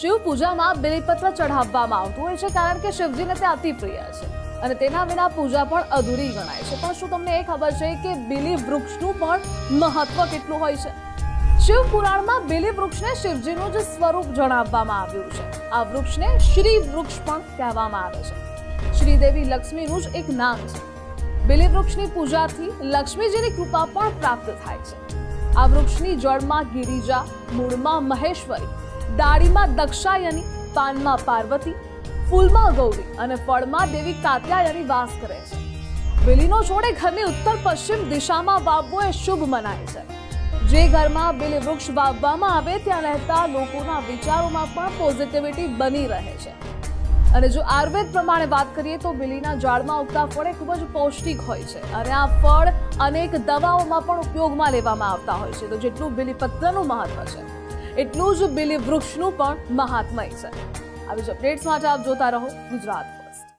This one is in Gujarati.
શિવ પૂજામાં બિલીપત્ર ચઢાવવામાં આવતું હોય છે કારણ કે શિવજીને તે અતિ પ્રિય છે. અને તેના વિના પૂજા પણ અધૂરી ગણાય છે. પણ શું તમને એ ખબર છે કે બેલી વૃક્ષનું પણ મહત્વ કેટલું હોય છે? શિવ પુરાણમાં બેલી વૃક્ષને શિવજીનું જ સ્વરૂપ જણાવવામાં આવ્યું છે. આ વૃક્ષને શ્રી વૃક્ષ પણ કહેવામાં આવે છે. શ્રીદેવી લક્ષ્મીનું જ એક નામ છે. બેલી વૃક્ષની પૂજાથી લક્ષ્મીજીની કૃપા પણ પ્રાપ્ત થાય છે. આ વૃક્ષની જળમાં ગિરિજા, મૂળમાં મહેશ્વરી ડાળીમાં દક્ષાયની, પાનમાં પાર્વતી, ફૂલમાં ગૌરી અને ફળમાં દેવી કાત્યાયની વાસ કરે છે. બિલીનો છોડે ઘરની ઉત્તર પશ્ચિમ દિશામાં વાવવો એ શુભ મનાય છે. જે ઘરમાં બિલી વૃક્ષ વાવવામાં આવે ત્યાં રહેતા લોકોના વિચારોમાં પણ પોઝિટિવિટી બની રહે છે. અને જો આયુર્વેદ પ્રમાણે વાત કરીએ તો બિલીના ઝાડમાં ઉગતા ફળ એ ખૂબ જ પૌષ્ટિક હોય છે અને આ ફળ અનેક દવાઓમાં પણ ઉપયોગમાં લેવામાં આવતા હોય છે. તો જેટલું બિલીપત્રનું મહત્વ છે. એટલું જ બિલી વૃક્ષનું પણ મહાત્મય છે. આવી જ અપડેટ્સ માટે આપ જોતા રહો ગુજરાત.